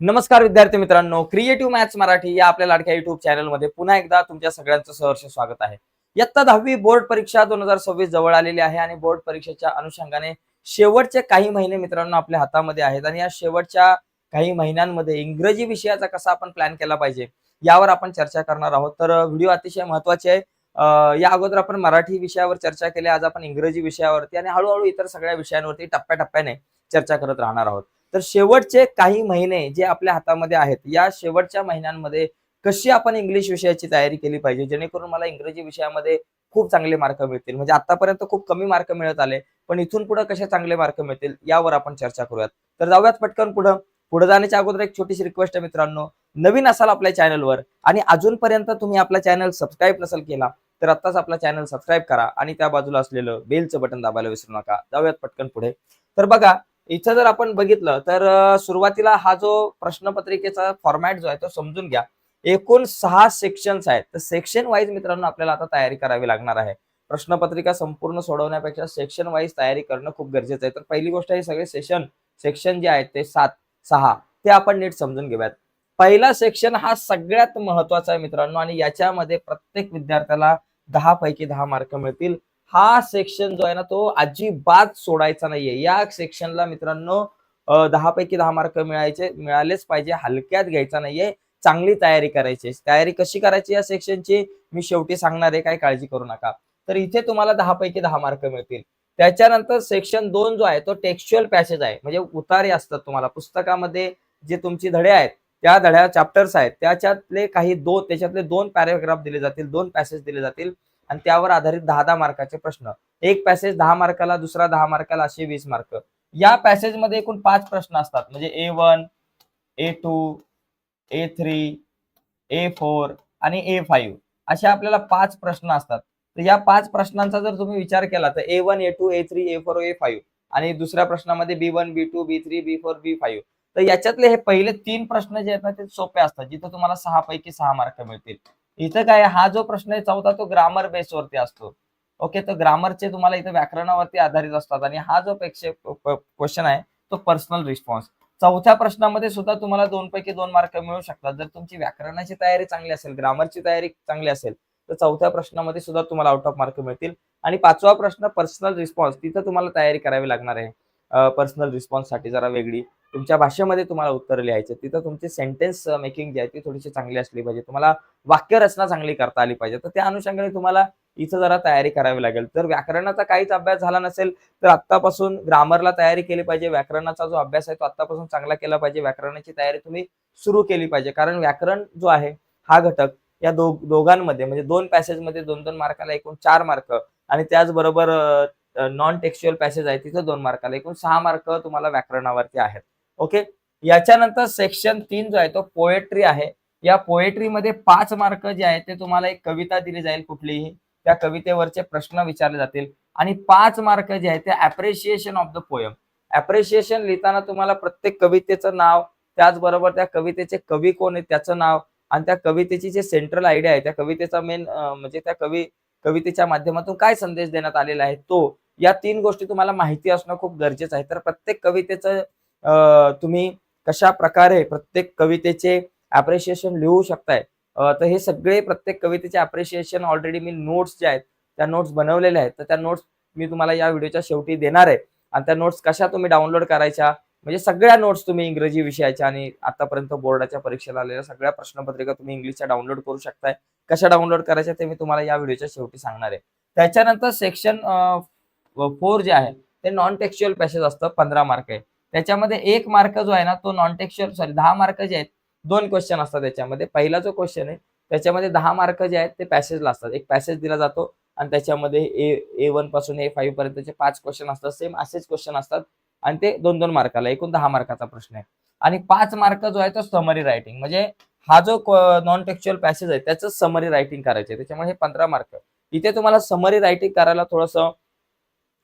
नमस्कार विद्यार्थी मित्रांनो क्रिएटिव्ह मॅथ्स मराठी या आपल्या लाडक्या युट्यूब चॅनलमध्ये पुन्हा एकदा तुमच्या सगळ्यांचं सहर्ष स्वागत आहे. इयत्ता दहावी बोर्ड परीक्षा दोन हजार सव्वीस जवळ आलेली आहे आणि बोर्ड परीक्षेच्या अनुषंगाने शेवटचे काही महिने मित्रांनो आपल्या हातामध्ये आहेत आणि या शेवटच्या काही महिन्यांमध्ये इंग्रजी विषयाचा कसा आपण प्लॅन केला पाहिजे यावर आपण चर्चा करणार आहोत. तर व्हिडिओ अतिशय महत्त्वाचे आहे. या अगोदर आपण मराठी विषयावर चर्चा केली आज आपण इंग्रजी विषयावरती आणि हळूहळू इतर सगळ्या विषयांवरती टप्प्याटप्प्याने चर्चा करत राहणार आहोत. तर शेवटचे काही महिने जे आपल्या हातामध्ये आहेत या शेवटच्या महिन्यांमध्ये कशी आपण इंग्लिश विषयाची तयारी केली पाहिजे? जेणेकरून मला इंग्रजी विषयामध्ये खूप चांगले मार्क मिळतील. म्हणजे आतापर्यंत खूप कमी मार्क मिळत आले पण इथून पुढे कसे चांगले मार्क मिळतील यावर आपण चर्चा करूयात. तर जाऊयात पटकन पुढं. पुढे जाण्याच्या अगोदर एक छोटीशी रिक्वेस्ट आहे मित्रांनो. नवीन असाल आपल्या चॅनलवर आणि अजूनपर्यंत तुम्ही आपला चॅनल सबस्क्राईब नसेल केला तर आत्ताच आपला चॅनल सबस्क्राईब करा आणि त्या बाजूला असलेलं बेलचं बटन दाबायला विसरू नका. जाऊयात पटकन पुढे. तर बघा इथं जर आपण बघितलं तर सुरुवातीला हा जो प्रश्नपत्रिकेचा फॉर्मॅट जो आहे तो समजून घ्या. एकूण सहा सेक्शन्स आहेत. तर सेक्शन वाईज मित्रांनो आपल्याला आता तयारी करावी लागणार आहे. प्रश्नपत्रिका संपूर्ण सोडवण्यापेक्षा सेक्शन वाईज तयारी करणं खूप गरजेचं आहे. तर पहिली गोष्ट हे सगळे सेशन सेक्शन जे आहेत ते सात सहा ते आपण नीट समजून घेऊयात. पहिला सेक्शन हा सगळ्यात महत्त्वाचा आहे मित्रांनो आणि याच्यामध्ये प्रत्येक विद्यार्थ्याला दहा पैकी दहा मार्क मिळतील. हा सेक्शन जो आहे ना तो अजिबात सोडायचा नाहीये. या सेक्शनला मित्रांनो दहा पैकी दहा मार्क मिळायचे मिळालेच पाहिजे. हलक्यात घ्यायचा नाहीये. चांगली तयारी करायची. तयारी कशी करायची या सेक्शनची मी शेवटी सांगणार आहे काही काळजी करू नका. तर इथे तुम्हाला दहा पैकी दहा मार्क मिळतील. त्याच्यानंतर सेक्शन दोन जो आहे तो टेक्स्च्युअल पॅसेज आहे. म्हणजे उतारे असतात तुम्हाला. पुस्तकामध्ये जे तुमची धडे आहेत त्या धड्या चॅप्टर्स आहेत त्याच्यातले काही दोन त्याच्यातले दोन पॅरेग्राफ दिले जातील दोन पॅसेज दिले जातील. आणि त्यावर आधारित दहा दहा मार्काचे प्रश्न. एक पॅसेज दहा मार्काला दुसरा दहा मार्काला असे वीस मार्क. या पॅसेजमध्ये एकूण पाच प्रश्न असतात. म्हणजे A one A two A three A four आणि ए फाईव्ह. असे आपल्याला पाच प्रश्न असतात. तर या पाच प्रश्नांचा जर तुम्ही विचार केला तर A one A two A three A four A five आणि दुसऱ्या प्रश्नामध्ये B one B two B three B four B five. तर याच्यातले हे पहिले तीन प्रश्न जे आहेत ना ते सोपे असतात. जिथे तुम्हाला सहा पैकी सहा मार्क मिळतील. इथं काय हा जो प्रश्न आहे चौथा तो ग्रामर बेसवरती असतो. ओके तर ग्रामरचे तुम्हाला इथं व्याकरणावरती आधारित असतात आणि हा जो क्वेश्चन आहे तो पर्सनल रिस्पॉन्स चौथ्या प्रश्नामध्ये सुद्धा तुम्हाला दोन पैकी दोन मार्क मिळू शकतात. जर तुमची व्याकरणाची तयारी चांगली असेल ग्रामरची तयारी चांगली असेल तर चौथ्या प्रश्नामध्ये सुद्धा तुम्हाला आउट ऑफ मार्क मिळतील. आणि पाचवा प्रश्न पर्सनल रिस्पॉन्स तिथं तुम्हाला तयारी करावी लागणार आहे. पर्सनल रिस्पॉन्ससाठी जरा वेगळी. तुमच्या भाषेमध्ये तुम्हाला उत्तर लिहायचं. तिथं तुमची सेंटेन्स मेकिंग जी आहे ती थोडीशी चांगली असली पाहिजे. तुम्हाला वाक्यरचना चांगली करता आली पाहिजे. तर त्या अनुषंगाने तुम्हाला इथं जरा तयारी करावी लागेल. तर व्याकरणाचा काहीच अभ्यास झाला नसेल तर आत्तापासून ग्रामरला तयारी केली पाहिजे. व्याकरणाचा जो अभ्यास आहे तो आत्तापासून चांगला केला पाहिजे. व्याकरणाची तयारी तुम्ही सुरू केली पाहिजे. कारण व्याकरण जो आहे हा घटक या दो दोघांमध्ये म्हणजे दोन पॅसेजमध्ये दोन दोन मार्काला एकूण चार मार्क आणि त्याचबरोबर नॉन टेक्स्च्युअल पॅसेज आहे तिथं दोन मार्काला एकूण सहा मार्क तुम्हाला व्याकरणावरती आहेत. ओके याच्यानंतर सेक्शन तीन जो आहे तो पोएट्री आहे. या पोएट्रीमध्ये पाच मार्क जे आहेत ते तुम्हाला एक कविता दिली जाईल कुठलीही. त्या कवितेवरचे प्रश्न विचारले जातील. आणि पाच मार्क जे आहेत ते appreciation of the poem appreciation लिहिताना तुम्हाला प्रत्येक कवितेचं नाव त्याचबरोबर त्या कवितेचे कवी कोण आहेत त्याचं नाव आणि त्या कवितेची जे सेंट्रल आयडिया आहे त्या कवितेचा मेन म्हणजे त्या कवी कवितेच्या माध्यमातून काय संदेश देण्यात आलेला आहे तो या तीन गोष्टी तुम्हाला माहिती असणं खूप गरजेचं आहे. तर प्रत्येक कवितेचं तुम्ही कशा प्रकारे प्रत्येक कवितेचे ॲप्रिशिएशन लिहू शकताय तर हे सगळे प्रत्येक कवितेचे अप्रिशिएशन ऑलरेडी मी नोट्स जे आहेत त्या नोट्स बनवलेल्या आहेत. तर त्या नोट्स मी तुम्हाला या व्हिडिओच्या शेवटी देणार आहे. आणि त्या नोट्स कशा तुम्ही डाउनलोड करायच्या म्हणजे सगळ्या नोट्स तुम्ही इंग्रजी विषयाच्या आणि आतापर्यंत बोर्डाच्या परीक्षेला आलेल्या सगळ्या प्रश्नपत्रिका तुम्ही इंग्लिशच्या डाउनलोड करू शकताय. कशा डाउनलोड करायच्या ते मी तुम्हाला या व्हिडिओच्या शेवटी सांगणार आहे. त्याच्यानंतर सेक्शन फोर जे आहे ते नॉन टेक्स्च्युअल पॅसेज असतं पंधरा मार्क आहे. त्याच्यामध्ये एक मार्क जो आहे ना तो नॉन टेक्स्च्युअल सॉरी दहा मार्क जे आहेत दोन क्वेश्चन असतात त्याच्यामध्ये. पहिला जो क्वेश्चन आहे त्याच्यामध्ये दहा मार्क जे आहेत ते पॅसेजला असतात. एक पॅसेज दिला जातो आणि त्याच्यामध्ये ए ए वनपासून ए फाईव्ह पर्यंतचे पाच क्वेश्चन असतात. सेम असेच क्वेश्चन असतात आणि ते दोन दोन मार्काला एकूण दहा मार्काचा प्रश्न आहे. आणि पाच मार्क जो आहे तो समरी रायटिंग म्हणजे हा जो नॉन टेक्च्युअल पॅसेज आहे त्याचं समरी रायटिंग करायचे. त्याच्यामुळे हे पंधरा मार्क इथे तुम्हाला समरी रायटिंग करायला थोडंसं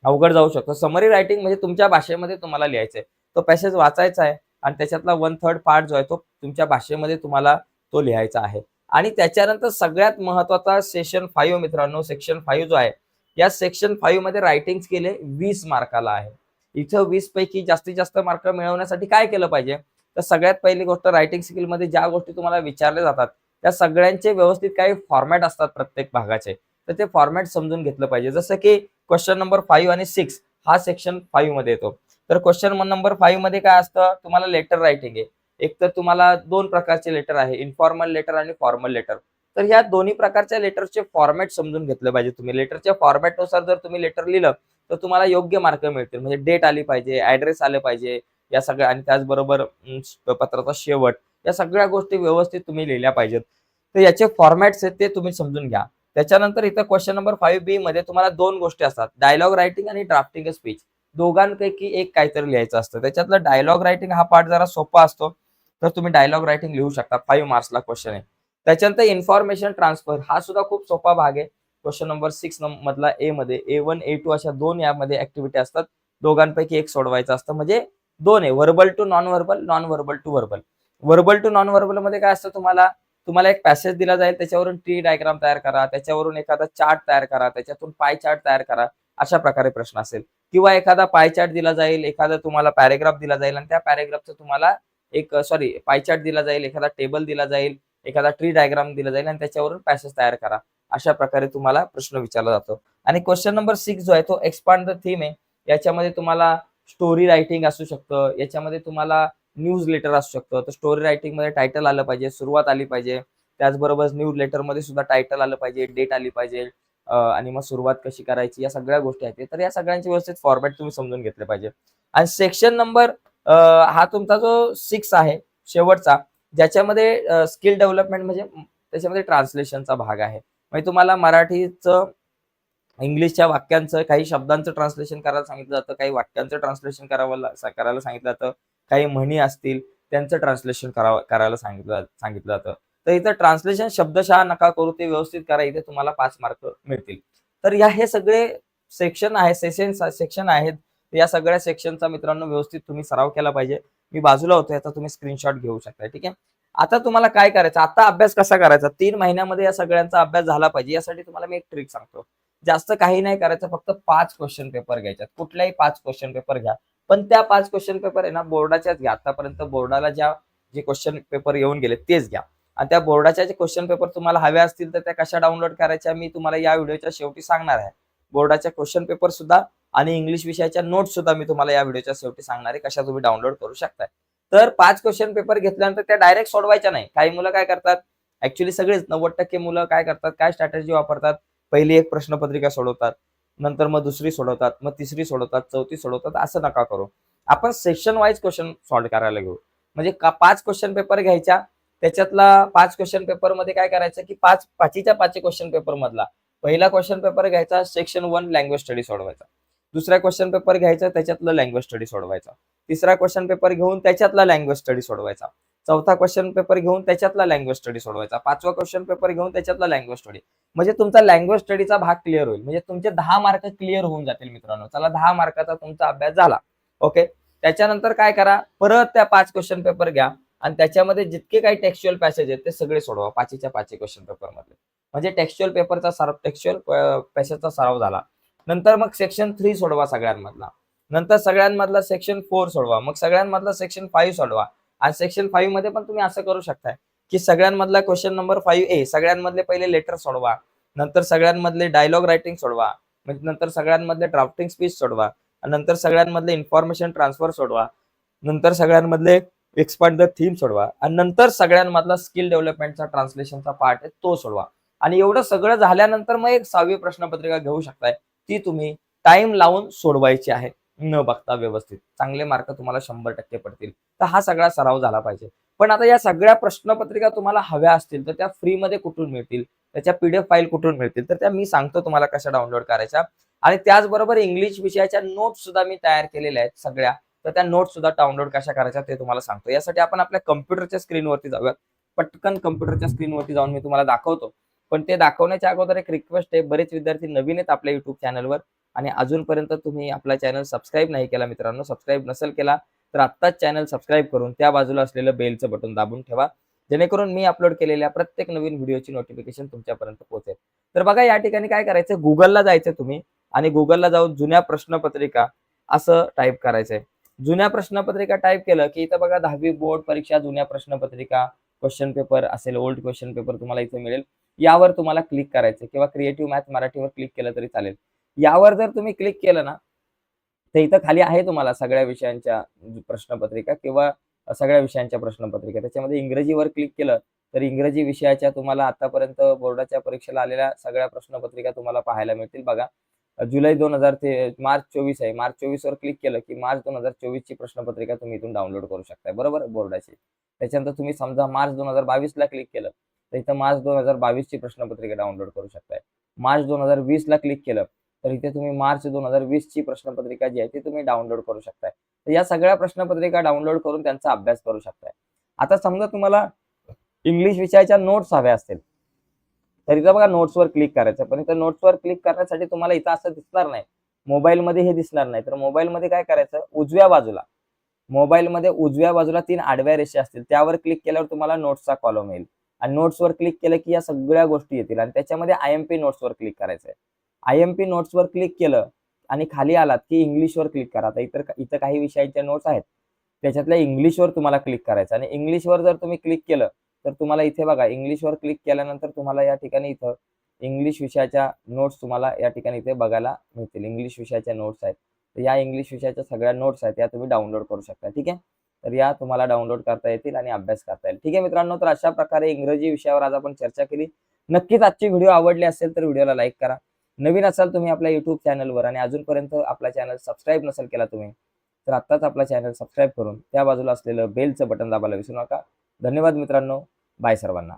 अवघड जाऊ शकतो. समरी रायटिंग म्हणजे तुमच्या भाषेमध्ये तुम्हाला लिहायचंय. तो पॅसेज वाचायचा आहे आणि त्याच्यातला वन थर्ड पार्ट जो आहे तो तुमच्या भाषेमध्ये तुम्हाला तो लिहायचा आहे. आणि त्याच्यानंतर सगळ्यात महत्त्वाचा सेशन फाईव्ह मित्रांनो सेक्शन फाईव्ह जो आहे या सेक्शन फाईव्हमध्ये रायटिंग केले वीस मार्काला आहे. इथं वीस पैकी जास्तीत जास्त मार्क मिळवण्यासाठी काय केलं पाहिजे? तर सगळ्यात पहिली गोष्ट रायटिंग स्किलमध्ये ज्या गोष्टी तुम्हाला विचारल्या जातात त्या सगळ्यांचे व्यवस्थित काही फॉर्मॅट असतात प्रत्येक भागाचे. तर ते फॉर्मॅट समजून घेतलं पाहिजे. जसं की क्वेश्चन नंबर फाईव्ह आणि सिक्स हा सेक्शन फाईव्हमध्ये येतो. तर क्वेश्चन नंबर फाईव्हमध्ये काय असतं? तुम्हाला लेटर रायटिंग आहे. एक तर तुम्हाला दोन प्रकारचे लेटर आहे इन्फॉर्मल लेटर आणि फॉर्मल लेटर तर ह्या दोन्ही प्रकारच्या लेटरचे फॉर्मॅट समजून घेतलं पाहिजे तुम्ही. लेटरच्या फॉर्मॅटनुसार जर तुम्ही लेटर लिहिलं तर तुम्हाला योग्य मार्क मिळतील. म्हणजे डेट आली पाहिजे ऍड्रेस आले पाहिजे या सगळ्या आणि त्याचबरोबर पत्राचा शेवट या सगळ्या गोष्टी व्यवस्थित तुम्ही लिहिल्या पाहिजेत. तर याचे फॉर्मॅट्स आहेत ते तुम्ही समजून घ्या. त्याच्यानंतर इथं क्वेश्चन नंबर फाईव्ह बी मध्ये तुम्हाला दोन गोष्टी असतात. डायलॉग रायटिंग आणि ड्राफ्टिंग स्पीच दोघांपैकी एक काहीतरी लिहायचं असतं. त्याच्यातलं डायलॉग रायटिंग हा पार्ट जरा सोपा असतो. तर तुम्ही डायलॉग रायटिंग लिहू शकता. फाईव्ह मार्क्सला क्वेश्चन आहे. त्याच्यानंतर इन्फॉर्मेशन ट्रान्सफर हा सुद्धा खूप सोपा भाग आहे. क्वेश्चन नंबर सिक्स मधला ए मध्ये ए वन ए टू अशा दोन यामध्ये ऍक्टिव्हिटी असतात. दोघांपैकी एक सोडवायचं असतं. म्हणजे दोन आहे. Verbal to non verbal non verbal to verbal verbal to non व्हर्बलमध्ये काय असतं तुम्हाला? तुम्हाला एक पॅसेज दिला जाईल त्याच्यावरून ट्री डायग्राम तयार करा त्याच्यावरून एखादा चार्ट तयार करा त्याच्यातून पाय चार्ट तयार करा अशा प्रकारे प्रश्न असेल. किंवा एखादा पाय चार्ट दिला जाईल एखादा तुम्हाला पॅरेग्राफ दिला जाईल आणि त्या पॅरेग्राफचं तुम्हाला एक सॉरी पाय चार्ट दिला जाईल एखादा टेबल दिला जाईल एखादा ट्री डायग्राम दिला जाईल आणि त्याच्यावरून पॅसेज तयार करा. अशा प्रकारे तुम्हाला प्रश्न विचारला जातो. आणि क्वेश्चन नंबर सिक्स जो आहे तो एक्सपांड द थीम आहे. याच्यामध्ये तुम्हाला स्टोरी रायटिंग असू शकतं याच्यामध्ये तुम्हाला न्यूज लेटर असू शकतं. तर स्टोरी रायटिंगमध्ये टायटल आलं पाहिजे सुरुवात आली पाहिजे. त्याचबरोबर न्यूज लेटरमध्ये सुद्धा टायटल आलं पाहिजे डेट आली पाहिजे आणि मग सुरुवात कशी करायची या सगळ्या गोष्टी आहेत. तर या सगळ्यांचे व्यवस्थित फॉर्मॅट तुम्ही समजून घेतले पाहिजे. आणि सेक्शन नंबर हा तुमचा जो सिक्स आहे शेवटचा ज्याच्यामध्ये स्किल डेव्हलपमेंट म्हणजे त्याच्यामध्ये ट्रान्सलेशनचा भाग आहे. म्हणजे तुम्हाला मराठीचं इंग्लिशच्या वाक्यांचं काही शब्दांचं ट्रान्सलेशन करायला सांगितलं जातं काही वाक्यांचं ट्रान्सलेशन करावं करायला सांगितलं जातं. काही म्हणी असतील त्यांचं ट्रान्सलेशन करावं करायला सांगितलं सांगितलं जातं. तर इथं ट्रान्सलेशन शब्दशः नका करू ते व्यवस्थित करा इथे तुम्हाला पाच मार्क मिळतील. तर या हे सगळे सेक्शन आहे सेशन सेक्शन आहेत. या सगळ्या सेक्शनचा मित्रांनो व्यवस्थित तुम्ही सराव केला पाहिजे. मी बाजूला होतो याचा तुम्ही स्क्रीनशॉट घेऊ शकता ठीक आहे? आता तुम्हाला काय करायचं आता अभ्यास कसा करायचा? तीन महिन्यामध्ये या सगळ्यांचा अभ्यास झाला पाहिजे यासाठी तुम्हाला मी एक ट्रिक सांगतो. जास्त काही नाही करायचं फक्त पाच क्वेश्चन पेपर घ्यायच्यात. कुठल्याही पाच क्वेश्चन पेपर घ्या. पण त्या पाच क्वेश्चन पेपर आहे ना बोर्डाच्याच घ्या. आतापर्यंत बोर्डाला ज्या जे क्वेश्चन पेपर येऊन गेले तेच घ्या. आणि त्या बोर्डाच्या जे क्वेश्चन पेपर तुम्हाला हवे असतील तर त्या कशा डाउनलोड करायच्या मी तुम्हाला या व्हिडिओच्या शेवटी सांगणार आहे. बोर्डाच्या क्वेश्चन पेपर सुद्धा आणि इंग्लिश विषयाच्या नोट सुद्धा मी तुम्हाला या व्हिडिओच्या शेवटी सांगणार आहे कशा तुम्ही डाउनलोड करू शकताय. तर पाच क्वेश्चन पेपर घेतल्यानंतर त्या डायरेक्ट सोडवायच्या नाही. काही मुलं काय करतात? ऍक्च्युली सगळेच नव्वद टक्के मुलं काय करतात? काय स्ट्रॅटेजी वापरतात? पहिली एक प्रश्नपत्रिका सोडवतात. नंतर मग दुसरी सोडवतात मग तिसरी सोडवतात चौथी सोडवतात असं नका करू. आपण सेक्शन वाईज क्वेश्चन सॉल्व करायला घेऊ. म्हणजे का पाच क्वेश्चन पेपर घ्यायच्या त्याच्यातला पाच क्वेश्चन पेपरमध्ये काय करायचं की पाच पाचीच्या पाच क्वेश्चन पेपर मधला. पहिला क्वेश्चन पेपर घ्यायचा सेक्शन वन लँग्वेज स्टडी सोडवायचा. दुसरा क्वेश्चन पेपर घ्यायचा त्याच्यातलं लँग्वेज स्टडी सोडवायचा. तिसरा क्वेश्चन पेपर घेऊन त्याच्यातला लँग्वेज स्टडी सोडवायचा. चौथा क्वेश्चन पेपर घेऊन त्याच्यातला लँग्वेज स्टडी सोडवायचा. पाचवा क्वेश्चन पेपर घेऊन त्याच्यातला लँग्वेज स्टडी म्हणजे तुमचा लँग्वेज स्टडीचा भाग क्लिअर होईल. म्हणजे तुमचे दहा मार्क क्लिअर होऊन जातील मित्रांनो. चला दहा मार्काचा तुमचा अभ्यास झाला. ओके त्याच्यानंतर काय करा? परत त्या पाच क्वेश्चन पेपर घ्या आणि त्याच्यामध्ये जितके काही टेक्स्च्युअल पॅसेज आहेत ते सगळे सोडवा. पाचीच्या पाचही क्वेश्चन पेपर मधले. म्हणजे टेक्स्च्युअल पेपरचा सराव टेक्स्च्युअल पॅसेजचा सराव झाला. नंतर मग सेक्शन थ्री सोडवा सगळ्यांमधला. नंतर सगळ्यांमधला सेक्शन फोर सोडवा. मग सगळ्यांमधला सेक्शन फाईव्ह सोडवा. आणि सेक्शन फाईव्हमध्ये पण तुम्ही असं करू शकताय की सगळ्यांमधला क्वेश्चन नंबर फाईव्ह ए सगळ्यांमधले पहिले लेटर सोडवा. नंतर सगळ्यांमधले डायलॉग रायटिंग सोडवा. म्हणजे नंतर सगळ्यांमधले ड्राफ्टिंग स्पीच सोडवा. आणि नंतर सगळ्यांमधले इन्फॉर्मेशन ट्रान्सफर सोडवा. नंतर सगळ्यांमधले एक्सपांड द थीम सोडवा. आणि नंतर सगळ्यांमधला स्किल डेव्हलपमेंटचा ट्रान्सलेशनचा पार्ट आहे तो सोडवा. आणि एवढं सगळं झाल्यानंतर मग एक सहावी प्रश्नपत्रिका घेऊ शकताय. ती तुम्ही टाइम लावून सोडवायची आहे. न बघता व्यवस्थित. चांगले मार्क तुम्हाला शंभर टक्के पडतील. तर हा सगळा सराव झाला पाहिजे. पण आता या सगळ्या प्रश्नपत्रिका तुम्हाला हव्या असतील तर त्या फ्रीमध्ये कुठून मिळतील? त्याच्या पीडीएफ फाईल कुठून मिळतील? तर त्या मी सांगतो तुम्हाला कशा डाउनलोड करायच्या. आणि त्याचबरोबर इंग्लिश विषयाच्या नोट सुद्धा मी तयार केलेल्या आहेत सगळ्या. तर त्या नोट सुद्धा डाउनलोड कशा करायच्या ते तुम्हाला सांगतो. यासाठी आपण आपल्या कम्प्युटरच्या स्क्रीनवरती जाऊयात. पटकन कम्प्युटरच्या स्क्रीनवरती जाऊन मी तुम्हाला दाखवतो. पण ते दाखवण्याच्या अगोदर एक रिक्वेस्ट आहे. बरेच विद्यार्थी नवीन आहेत आपल्या युट्यूब चॅनलवर आणि अजूनपर्यंत तुम्ही आपला चॅनल सबस्क्राईब नाही केला मित्रांनो सबस्क्राईब नसेल केला तर आत्ताच चॅनल सबस्क्राईब करून त्या बाजूला असलेलं बेलचं बटन दाबून ठेवा. जेणेकरून मी अपलोड केलेल्या प्रत्येक नवीन व्हिडिओची नोटिफिकेशन तुमच्यापर्यंत पोहोचेल. तर बघा या ठिकाणी काय करायचं गुगलला जायचं तुम्ही आणि गुगलला जाऊन जुन्या प्रश्नपत्रिका असं टाईप करायचंय. जुन्या प्रश्नपत्रिका टाईप केलं की इथं बघा दहावी बोर्ड परीक्षा जुन्या प्रश्नपत्रिका क्वेश्चन पेपर असेल ओल्ड क्वेश्चन पेपर तुम्हाला इथे मिळेल. यावर तुम्हाला क्लिक करायचं किंवा क्रिएटिव्ह मॅथ मराठीवर क्लिक केलं तरी चालेल. यावर जर तुम्ही क्लिक केलं ना तर इथं खाली आहे तुम्हाला सगळ्या विषयांच्या प्रश्नपत्रिका किंवा सगळ्या विषयांच्या प्रश्नपत्रिका. त्याच्यामध्ये इंग्रजीवर क्लिक केलं तर इंग्रजी विषयाच्या तुम्हाला आतापर्यंत बोर्डाच्या परीक्षेला आलेल्या सगळ्या प्रश्नपत्रिका तुम्हाला पाहायला मिळतील. बघा जुलै दोन हजार ते मार्च चोवीस आहे. मार्च चोवीस वर क्लिक केलं की मार्च दोन हजार चोवीस ची प्रश्नपत्रिका तुम्ही इथून डाउनलोड करू शकताय. बरोबर? बोर्डाची. त्याच्यानंतर तुम्ही समजा मार्च दोन हजार बावीस ला क्लिक केलं तर इथं मार्च दोन हजार बावीस ची प्रश्नपत्रिका डाउनलोड करू शकताय. मार्च दोन हजार वीस ला क्लिक केलं तर इथे तुम्ही मार्च दोन हजार वीस ची प्रश्नपत्रिका जी आहे ती तुम्ही डाउनलोड करू शकताय. तर या सगळ्या प्रश्नपत्रिका डाउनलोड करून त्यांचा अभ्यास करू शकताय. आता समजा तुम्हाला इंग्लिश विषयाच्या नोट्स हव्या असतील. तर इथं बघा नोट्सवर क्लिक करायचं. पण इथं नोट्सवर क्लिक करण्यासाठी तुम्हाला इथं असं दिसणार नाही. मोबाईलमध्ये हे दिसणार नाही. तर मोबाईलमध्ये काय करायचं? उजव्या बाजूला. मोबाईलमध्ये उजव्या बाजूला तीन आडव्या रेषा असतील. त्यावर क्लिक केल्यावर तुम्हाला नोट्सचा कॉलम येईल. आणि नोट्सवर क्लिक केलं की या सगळ्या गोष्टी येतील. आणि त्याच्यामध्ये आय एम पी नोट्सवर क्लिक करायचं आहे आय एम पी नोट्सवर क्लिक केलं आणि खाली आलात की इंग्लिशवर क्लिक करा. आता इतर इथं काही विषयांच्या नोट्स आहेत. त्याच्यातल्या इंग्लिशवर तुम्हाला क्लिक करायचं. आणि इंग्लिशवर जर तुम्ही क्लिक केलं तर तुम्हाला इथे बघा इंग्लिशवर क्लिक केल्यानंतर तुम्हाला या ठिकाणी इथं इंग्लिश विषयाच्या नोट्स तुम्हाला या ठिकाणी इथे बघायला मिळतील. इंग्लिश विषयाच्या नोट्स आहेत. तर या इंग्लिश विषयाच्या सगळ्या नोट्स आहेत या तुम्ही डाउनलोड करू शकता. ठीक आहे? तर या तुम्हाला डाउनलोड करता येतील आणि अभ्यास करता येईल. ठीक आहे मित्रांनो? तर अशा प्रकारे इंग्रजी विषयावर आज आपण चर्चा केली. नक्कीच आजची व्हिडिओ आवडली असेल तर व्हिडिओला लाईक करा. नवीन असाल तुम्ही आपल्या युट्यूब चॅनलवर आणि अजूनपर्यंत आपला चॅनल सबस्क्राईब नसेल केला तुम्ही तर आत्ताच आपला चॅनल सबस्क्राईब करून त्या बाजूला असलेलं बेलचं बटन दाबायला विसरू नका. धन्यवाद मित्रांनो. बाय सर्वांना.